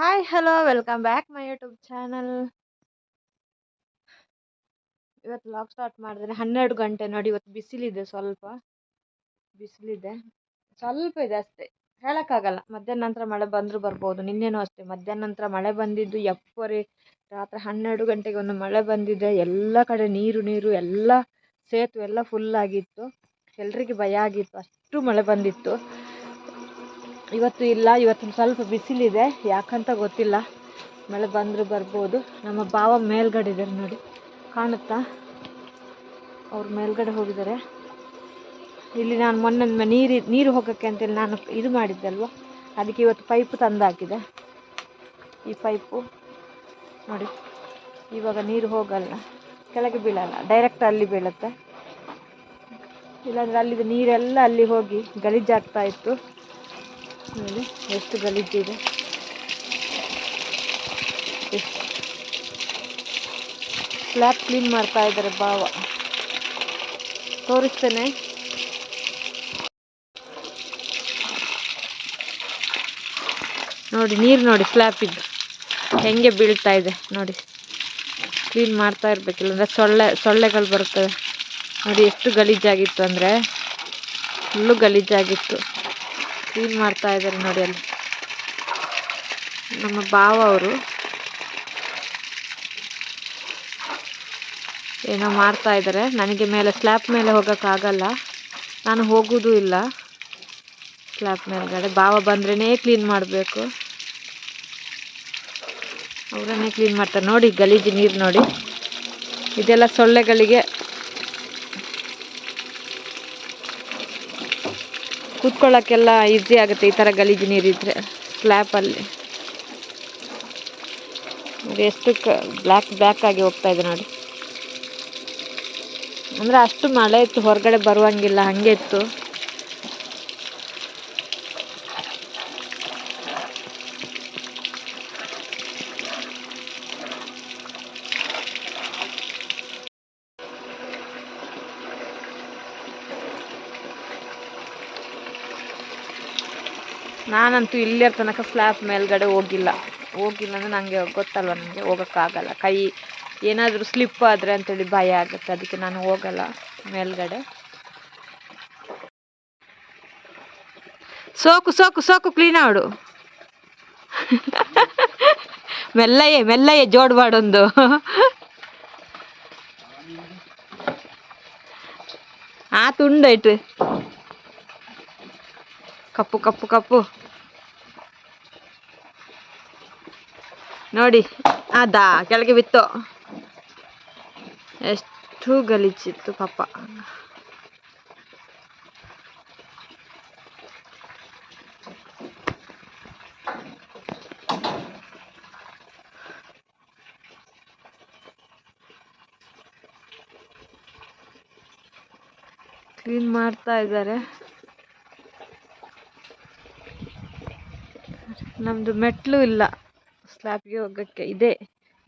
Hi hello welcome back my YouTube channel ಇವತ್ತು lock start ಮಾಡಿದ್ರೆ ಹನ್ನೆರಡು ಗಂಟೆ ನೋಡಿ, ಇವತ್ತು ಬಿಸಿಲಿದೆ ಸ್ವಲ್ಪ. ಬಿಸಿಲಿದೆ. ಸ್ವಲ್ಪ ಇದೆ ಅಷ್ಟೇ. ಹೇಳೋಕ್ಕಾಗಲ್ಲ. ಮಧ್ಯಾಹ್ನ ನಂತರ ಮಳೆ ಬಂದರೂ ಬರ್ಬೋದು. ನಿನ್ನೆನೂ ಅಷ್ಟೇ. ಮಧ್ಯಾಹ್ನ ನಂತರ ಮಳೆ ಬಂದಿದ್ದು ಎಪ್ಪರಿ, ರಾತ್ರಿ ಹನ್ನೆರಡು ಗಂಟೆಗೆ ಒಂದು ಮಳೆ ಬಂದಿದೆ. ಎಲ್ಲ ಕಡೆ ನೀರು ನೀರು, ಎಲ್ಲ ಸೇತುವೆ ಎಲ್ಲ ಫುಲ್ ಆಗಿತ್ತು. ಎಲ್ರಿಗೂ ಭಯ ಆಗಿತ್ತು. ಅಷ್ಟು ಮಳೆ ಬಂದಿತ್ತು. ಇವತ್ತು ಇಲ್ಲ ಇವತ್ತು ಸ್ವಲ್ಪ ಬಿಸಿಲಿದೆ, ಯಾಕಂತ ಗೊತ್ತಿಲ್ಲ. ಮಳೆ ಬಂದರೂ ಬರ್ಬೋದು. ನಮ್ಮ ಭಾವ ಮೇಲ್ಗಡೆ ಇದ್ದಾರೆ ನೋಡಿ, ಕಾಣುತ್ತಾ? ಅವ್ರು ಮೇಲ್ಗಡೆ ಹೋಗಿದ್ದಾರೆ. ಇಲ್ಲಿ ನಾನು ಮೊನ್ನೆ ನೀರು ನೀರು ಹೋಗೋಕ್ಕೆ ಅಂತೇಳಿ ನಾನು ಇದು ಮಾಡಿದ್ದೆ ಅಲ್ವಾ ಅದಕ್ಕೆ ಇವತ್ತು ಪೈಪ್ ತಂದಾಕಿದೆ. ಈ ಪೈಪು, ನೋಡಿ, ಇವಾಗ ನೀರು ಹೋಗಲ್ಲ. ಕೆಳಗೆ ಬೀಳಲ್ಲ ಡೈರೆಕ್ಟ್ ಅಲ್ಲಿ ಬೀಳುತ್ತೆ. ಇಲ್ಲಾಂದರೆ ಅಲ್ಲಿದ್ದು ನೀರೆಲ್ಲ ಅಲ್ಲಿ ಹೋಗಿ ಗಲೀಜಾಗ್ತಾ ಇತ್ತು. ನೋಡಿ, ಎಷ್ಟು ಗಲೀಜಿದೆ. ಸ್ಲ್ಯಾಬ್ ಕ್ಲೀನ್ ಮಾಡ್ತಾ ಇದ್ದಾರೆ ಬಾವ ತೋರಿಸ್ತೇನೆ. ನೋಡಿ, ನೀರು ನೋಡಿ ಸ್ಲ್ಯಾಪ್ ಇದ್ದು ಹೆಂಗೆ ಬೀಳ್ತಾ ಇದೆ, ನೋಡಿ. ಕ್ಲೀನ್ ಮಾಡ್ತಾ ಇರಬೇಕಿಲ್ಲ ಅಂದರೆ ಸೊಳ್ಳೆ, ಸೊಳ್ಳೆಗಳು ಬರ್ತವೆ ನೋಡಿ, ಎಷ್ಟು ಗಲೀಜಾಗಿತ್ತು ಅಂದರೆ ಫುಲ್ಲು ಗಲೀಜಾಗಿತ್ತು. ಕ್ಲೀನ್ ಮಾಡ್ತಾ ಇದ್ದಾರೆ ನೋಡಿ ಅಲ್ಲಿ. ನಮ್ಮ ಬಾವ ಅವರು. ಏನೋ ಮಾಡ್ತಾ ಇದ್ದಾರೆ. ನನಗೆ ಮೇಲೆ ಸ್ಲ್ಯಾಪ್ ಮೇಲೆ ಹೋಗೋಕ್ಕಾಗಲ್ಲ ನಾನು ಹೋಗೋದು ಇಲ್ಲ. ಸ್ಲ್ಯಾಬ್ ಮೇಲ್ಗಡೆ. ಬಾವ ಬಂದ್ರೇ ಕ್ಲೀನ್ ಮಾಡಬೇಕು. ಅವರನ್ನೇ ಕ್ಲೀನ್ ಮಾಡ್ತಾರೆ. ನೋಡಿ ಗಲೀಜು ನೀರು ನೋಡಿ. ಇದೆಲ್ಲ ಸೊಳ್ಳೆಗಳಿಗೆ ಕೂತ್ಕೊಳ್ಳೋಕ್ಕೆಲ್ಲ ಈಸಿ ಆಗುತ್ತೆ. ಈ ಥರ ಗಲೀಜು ನೀರಿದ್ದರೆ ಸ್ಲ್ಯಾಪಲ್ಲಿ ಎಷ್ಟು ಕ ಬ್ಲ್ಯಾಕ್ ಬ್ಲ್ಯಾಕ್ ಆಗಿ ಹೋಗ್ತಾ ಇದೆ ನೋಡಿ. ಅಂದರೆ ಅಷ್ಟು ಮಳೆ ಇತ್ತು, ಹೊರಗಡೆ ಬರುವಂಗಿಲ್ಲ, ಹಾಗೆ ಇತ್ತು. ನಾನಂತೂ ಇಲ್ಲಿಯ ತನಕ ಸ್ಲ್ಯಾಬ್ ಮೇಲ್ಗಡೆ ಹೋಗಿಲ್ಲ. ಹೋಗಿಲ್ಲ ಅಂದರೆ ನನಗೆ ಗೊತ್ತಲ್ವ ನನಗೆ ಹೋಗೋಕ್ಕಾಗಲ್ಲ. ಕೈ ಏನಾದರೂ ಸ್ಲಿಪ್ ಆದರೆ ಅಂತೇಳಿ ಭಯ ಆಗುತ್ತೆ. ಅದಕ್ಕೆ ನಾನು ಹೋಗಲ್ಲ ಮೇಲ್ಗಡೆ. ಸೋಕು ಸೋಕು ಸೋಕು ಕ್ಲೀನ್ ಮಾಡು ಮೆಲ್ಲಯೇ ಮೆಲ್ಲಯೇ ಜೋಡ್ಬಾಡೊಂದು ಆ ತುಂಡಾಯ್ತು ಕಪ್ಪು ಕಪ್ಪು ಕಪ್ಪು. ನೋಡಿ ಅದಾ ಕೆಳಗೆ ಬಿತ್ತು. ಎಷ್ಟು ಗಲೀಜಿತ್ತು ಪಾಪ. ಕ್ಲೀನ್ ಮಾಡ್ತಾ ಇದ್ದಾರೆ. ನಮ್ಮದು ಮೆಟ್ಲು ಇಲ್ಲ. ಸ್ಲ್ಯಾಬ್ಗೆ ಹೋಗೋಕ್ಕೆ ಇದೆ.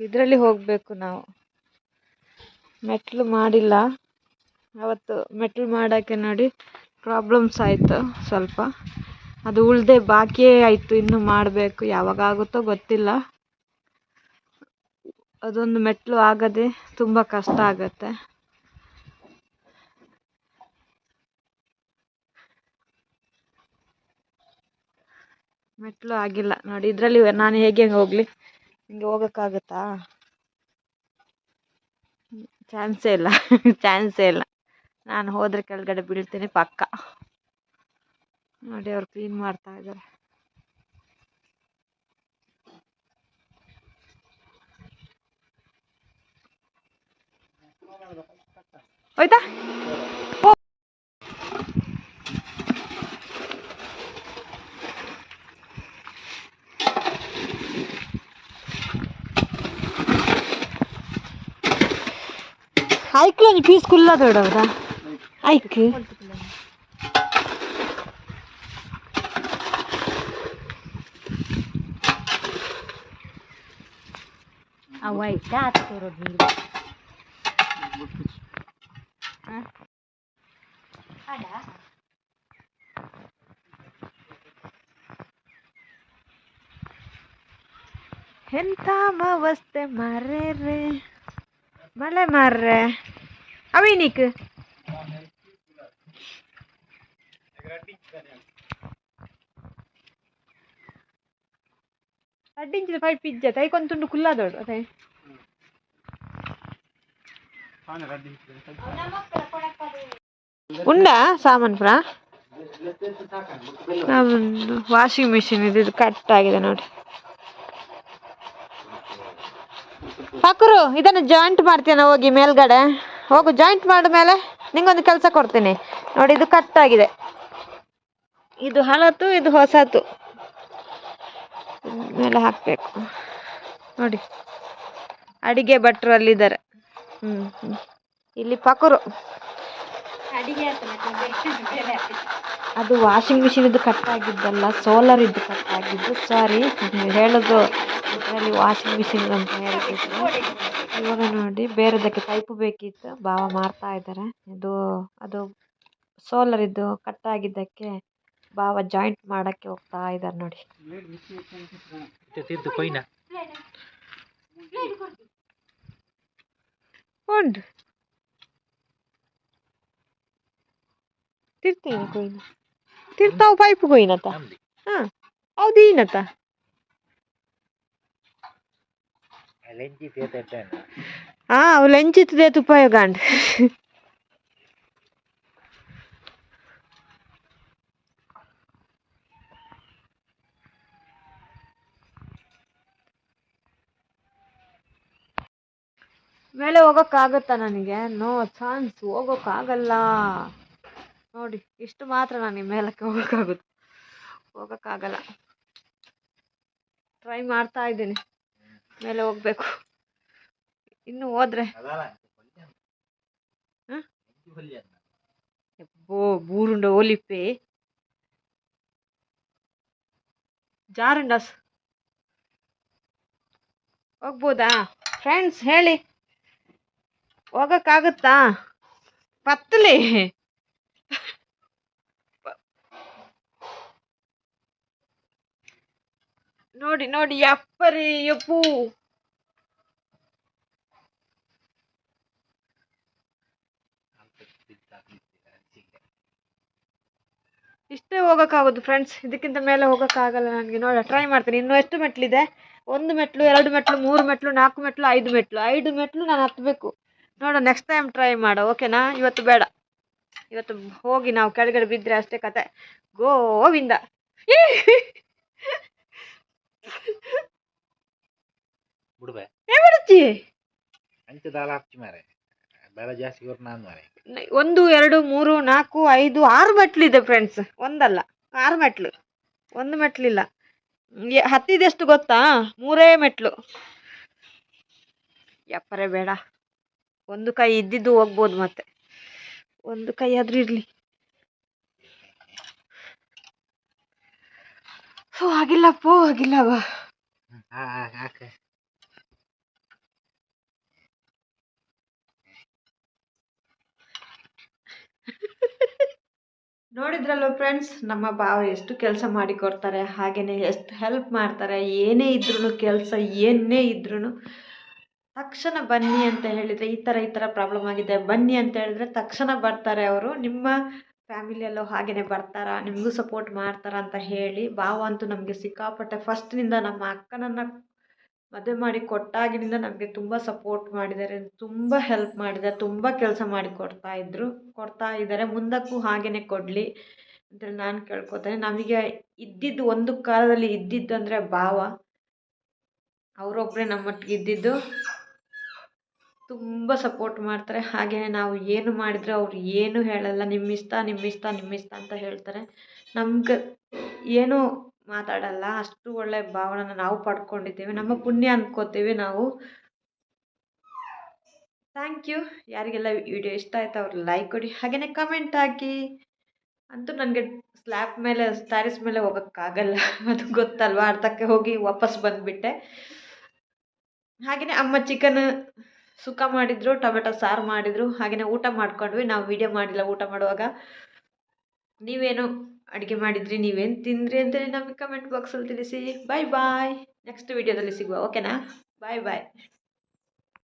ಇದರಲ್ಲಿ ಹೋಗಬೇಕು ನಾವು. ಮೆಟ್ಟಿಲು ಮಾಡಿಲ್ಲ. ಅವತ್ತು ಮೆಟ್ಟಿಲು ಮಾಡೋಕ್ಕೆ ನೋಡಿ ಪ್ರಾಬ್ಲಮ್ಸ್ ಆಯಿತು ಸ್ವಲ್ಪ. ಅದು ಉಳ್ದೆ ಬಾಕಿಯೇ ಆಯಿತು ಇನ್ನೂ ಮಾಡಬೇಕು. ಯಾವಾಗ ಆಗುತ್ತೋ ಗೊತ್ತಿಲ್ಲ. ಅದೊಂದು ಮೆಟ್ಟಿಲು ಆಗದೆ ತುಂಬ ಕಷ್ಟ ಆಗುತ್ತೆ. ಮೆಟ್ಲು ಆಗಿಲ್ಲ. ನೋಡಿ, ಇದರಲ್ಲಿ ನಾನು ಹೇಗೆ ಹೋಗಲಿ? ಹಿಂಗೆ ಹೋಗೋಕ್ಕಾಗುತ್ತಾ? ಚಾನ್ಸೇ ಇಲ್ಲ. ಚಾನ್ಸೇ ಇಲ್ಲ. ನಾನು ಹೋದರೆ ಕೆಳಗಡೆ ಬೀಳ್ತೀನಿ ಪಕ್ಕ. ನೋಡಿ, ಅವ್ರು ಕ್ಲೀನ್ ಮಾಡ್ತಾ ಇದ್ದಾರೆ. ಹೋಯ್ತಾ? ಐಕ್ಲ ಪೀಸ್ ಕುಲ್ಲ ದೊಡ್ಡವರಾ ಐಕ್ ಅವ ಐಕ ತೋರೋದು ನೀರು ಅಡ ಎಂಥ ಅವಸ್ಥೆ ಮಾರ್ರೆ ರೇ ಮಳೆ ಮಾರ್ರೆ ಅವಿನಿಕ್ ಅಡ್ಡಿಂಚಿದ ಪಿಜ್ಜಾ ಇಜ್ಜ ತೈಕೊಂತುಂಡು ಕುಲ್ಲಾದೋಡು ಅದೇ ಉಂಡಾ ಸಾಮಾನು ಪ್ರಾ ಸಾಮಾನು ವಾಷಿಂಗ್ ಮಿಷಿನ್ ಇದು ಇದು ಕಟ್ ಆಗಿದೆ ನೋಡಿ ಪಾಕುರು ಇದನ್ನು ಜಾಯಿಂಟ್ ಮಾಡ್ತೇನೆ ಹೋಗಿ ಮೇಲ್ಗಡೆ ಹೋಗು ಜಾಯಿಂಟ್ ಮಾಡಿದ ಮೇಲೆ ನಿಂಗೊಂದು ಕೆಲಸ ಕೊಡ್ತೀನಿ. ನೋಡಿ, ಇದು ಕಟ್ ಆಗಿದೆ. ಇದು ಹಳತು ಇದು ಹೊಸತು ಮೇಲೆ ಹಾಕಬೇಕು. ನೋಡಿ, ಅಡಿಗೆ ಭಟ್ರು ಅಲ್ಲಿದ್ದಾರೆ ಹ್ಞೂ ಇಲ್ಲಿ ಪಕರು. ಅದು ವಾಷಿಂಗ್ ಮಿಷಿನ್ ಇದು ಕಟ್ ಆಗಿದ್ದಲ್ಲ ಸೋಲಾರ್ ಇದ್ದು ಕಟ್ ಆಗಿದ್ದು ಸಾರಿ ಹೇಳೋದು ಇದರಲ್ಲಿ ವಾಷಿಂಗ್ ಮಿಷಿನ್ ಅಂತ ಹೇಳ್ತಿದ್ರು. ಇವಾಗ ನೋಡಿ ಬೇರೆದಕ್ಕೆ ಪೈಪ್ ಬೇಕಿತ್ತು ಬಾವ ಮಾರ್ತಾ ಇದ್ದಾರೆ. ಇದು ಅದು ಸೋಲಾರ್ ಇದ್ದು ಕಟ್ ಆಗಿದ್ದಕ್ಕೆ ಭಾವ ಜಾಯಿಂಟ್ ಮಾಡಕ್ಕೆ ಹೋಗ್ತಾ ಇದ್ದಾರೆ ನೋಡಿ. ಉಂಟು. ತಿರ್ತೀನಿ ಕೊಯ್ನ ತಿರ್ತಾವು ಪೈಪ್ ಕೊಯ್ನತ ಹಾ ತೇತ ಹಾಂ ಅವು ಲಂಚಿತದೆ ಉಪಯೋಗ ಅಂಡ್ ಮೇಲೆ ಹೋಗೋಕ್ಕಾಗತ್ತಾ ನನಗೆ? ನೋ ಚಾನ್ಸ್ ಹೋಗೋಕ್ಕಾಗಲ್ಲ. ನೋಡಿ, ಇಷ್ಟು ಮಾತ್ರ ನಾನು ನಿಮ್ಮ ಮೇಲಕ್ಕೆ ಹೋಗೋಕ್ಕಾಗುತ್ತೆ ಹೋಗೋಕ್ಕಾಗಲ್ಲ ಟ್ರೈ ಮಾಡ್ತಾ ಇದ್ದೀನಿ. ಮೇಲೆ ಹೋಗ್ಬೇಕು. ಇನ್ನು ಹೋದ್ರೆ. ಎಬ್ಬೋ, ಬೂರುಂಡ ಒಲಿಪೆ ಜಾರುಂಡಸ್. ಹೋಗ್ಬೋದಾ? ಫ್ರೆಂಡ್ಸ್ ಹೇಳಿ. ಹೋಗಕ್ಕಾಗುತ್ತಾ? ಪತ್ತಲಿ ನೋಡಿ ನೋಡಿ ಯಪ್ಪರಿ ಯಪ್ಪು ಇಷ್ಟೇ ಹೋಗೋಕ್ಕಾಗೋದು ಫ್ರೆಂಡ್ಸ್ ಇದಕ್ಕಿಂತ ಮೇಲೆ ಹೋಗೋಕ್ಕಾಗಲ್ಲ ನನಗೆ. ನೋಡ ಟ್ರೈ ಮಾಡ್ತೀನಿ. ಇನ್ನೂ ಎಷ್ಟು ಮೆಟ್ಲಿದೆ? ಒಂದು ಮೆಟ್ಲು, ಎರಡು ಮೆಟ್ಲು, ಮೂರು ಮೆಟ್ಲು, ನಾಲ್ಕು ಮೆಟ್ಲು, ಐದು ಮೆಟ್ಲು. ಐದು ಮೆಟ್ಲು ನಾನು ಹತ್ತಬೇಕು ನೋಡ ನೆಕ್ಸ್ಟ್ ಟೈಮ್ ಟ್ರೈ ಮಾಡೋ ಓಕೆನಾ ಇವತ್ತು ಬೇಡ. ಇವತ್ತು ಹೋಗಿ ನಾವು ಕೆಳಗಡೆ ಬಿದ್ದರೆ ಅಷ್ಟೇ ಕತೆ. ಗೋವಿಂದ. ಬಿಡ್ಬೆ. ಬಿಡುತ್ತಿ ಅಂಚೆ ದಾಳ ಹಚ್ಚಿ ಮಾರೆ ಬೆಳೆ ಜಾಸ್ತಿ ಕೊಟ್ಟು ನಾನು ಮಾರೆ ಒಂದು ಎರಡು ಮೂರು ನಾಲ್ಕು ಐದು ಆರು ಮೆಟ್ಲಿದೆ ಫ್ರೆಂಡ್ಸ್ ಒಂದಲ್ಲ ಆರು ಮೆಟ್ಲು. ಒಂದು ಮೆಟ್ಲಿಲ್ಲ. ಹತ್ತಿದೆಷ್ಟು ಗೊತ್ತಾ? ಮೂರೇ ಮೆಟ್ಲು. ಯಪ್ಪರೇ ಬೇಡ. ಒಂದು ಕೈ ಇದ್ದಿದ್ದು ಹೋಗ್ಬೋದು ಮತ್ತೆ. ಒಂದು ಕೈ ಆದ್ರೂ ಇರ್ಲಿ. ಹೋ ನೋಡಿದ್ರಲ್ವ ಫ್ರೆಂಡ್ಸ್ ನಮ್ಮ ಭಾವ ಎಷ್ಟು ಕೆಲಸ ಮಾಡಿ ಕೊಡ್ತಾರೆ ಹಾಗೆಯೇ ಎಷ್ಟು ಹೆಲ್ಪ್ ಮಾಡ್ತಾರೆ ಏನೇ ಇದ್ರೂ ಕೆಲಸ ಏನೇ ಇದ್ರೂ ತಕ್ಷಣ ಬನ್ನಿ ಅಂತ ಹೇಳಿದರೆ ಈ ಥರ ಈ ಥರ ಪ್ರಾಬ್ಲಮ್ ಆಗಿದೆ ಬನ್ನಿ ಅಂತ ಹೇಳಿದ್ರೆ ತಕ್ಷಣ ಬರ್ತಾರೆ ಅವರು. ನಿಮ್ಮ ಫ್ಯಾಮಿಲಿಯಲ್ಲೂ ಹಾಗೆಯೇ ಬರ್ತಾರಾ, ನಿಮಗೂ ಸಪೋರ್ಟ್ ಮಾಡ್ತಾರಾ ಅಂತ ಹೇಳಿ ಭಾವ ಅಂತೂ ನಮಗೆ ಸಿಕ್ಕಾಪಟ್ಟೆ ಫಸ್ಟ್ನಿಂದ ನಮ್ಮ ಅಕ್ಕನನ್ನು ಮದುವೆ ಮಾಡಿ ಕೊಟ್ಟಾಗಿನಿಂದ ನಮಗೆ ತುಂಬ ಸಪೋರ್ಟ್ ಮಾಡಿದ್ದಾರೆ, ತುಂಬ ಹೆಲ್ಪ್ ಮಾಡಿದ್ದಾರೆ, ತುಂಬ ಕೆಲಸ ಮಾಡಿ ಕೊಡ್ತಾ ಇದ್ದರು ಕೊಡ್ತಾ ಇದ್ದಾರೆ. ಮುಂದಕ್ಕೂ ಹಾಗೆಯೇ ಕೊಡಲಿ ಅಂತ ನಾನು ಕೇಳ್ಕೊತೇನೆ. ನಮಗೆ ಇದ್ದಿದ್ದು ಒಂದು ಕಾಲದಲ್ಲಿ ಇದ್ದಿದ್ದಂದರೆ ಭಾವ. ಅವರೊಬ್ಬರೇ ನಮ್ಮೊಟ್ಟಿಗೆ ಇದ್ದಿದ್ದು. ತುಂಬ ಸಪೋರ್ಟ್ ಮಾಡ್ತಾರೆ. ಹಾಗೆಯೇ ನಾವು ಏನು ಮಾಡಿದರೆ ಅವ್ರು ಏನೂ ಹೇಳಲ್ಲ. ನಿಮ್ಮ ಇಷ್ಟ ನಿಮ್ಮ ಇಷ್ಟ ನಿಮ್ಮ ಇಷ್ಟ ಅಂತ ಹೇಳ್ತಾರೆ. ನಮ್ಗೆ ಏನೂ ಮಾತಾಡಲ್ಲ. ಅಷ್ಟು ಒಳ್ಳೆ ಭಾವನೆ ನಾವು ಪಡ್ಕೊಂಡಿದ್ದೀವಿ. ನಮ್ಮ ಪುಣ್ಯ ಅಂದ್ಕೋತೀವಿ ನಾವು. ಥ್ಯಾಂಕ್ ಯು ಯಾರಿಗೆಲ್ಲ ವಿಡಿಯೋ ಇಷ್ಟ ಆಯ್ತು ಅವ್ರು ಲೈಕ್ ಕೊಡಿ. ಹಾಗೆಯೇ ಕಮೆಂಟ್ ಹಾಕಿ. ಅಂತೂ ನನಗೆ ಸ್ಲ್ಯಾಬ್ ಮೇಲೆ ಸ್ಟ್ಯಾರಿಸ್ ಮೇಲೆ ಹೋಗೋಕ್ಕಾಗಲ್ಲ. ಅದು ಗೊತ್ತಲ್ವಾ? ಅರ್ಧಕ್ಕೆ ಹೋಗಿ ವಾಪಸ್ ಬಂದುಬಿಟ್ಟೆ. ಹಾಗೆಯೇ ಅಮ್ಮ ಚಿಕನ್ ಸುಕ್ಕ ಮಾಡಿದ್ರು, ಟೊಮೆಟೊ ಸಾರು ಮಾಡಿದರು ಹಾಗೆಯೇ ಊಟ ಮಾಡ್ಕೊಂಡ್ವಿ. ನಾವು ವೀಡಿಯೋ ಮಾಡಿಲ್ಲ ಊಟ ಮಾಡುವಾಗ. ನೀವೇನು ಅಡುಗೆ ಮಾಡಿದ್ರಿ, ನೀವೇನು ತಿಂದ್ರಿ ಅಂತೇಳಿ ನಮಗೆ ಕಮೆಂಟ್ ಬಾಕ್ಸಲ್ಲಿ ತಿಳಿಸಿ. ಬಾಯ್ ಬಾಯ್ ನೆಕ್ಸ್ಟ್ ವೀಡಿಯೋದಲ್ಲಿ ಸಿಗುವ ಓಕೆನಾ ಬಾಯ್ ಬಾಯ್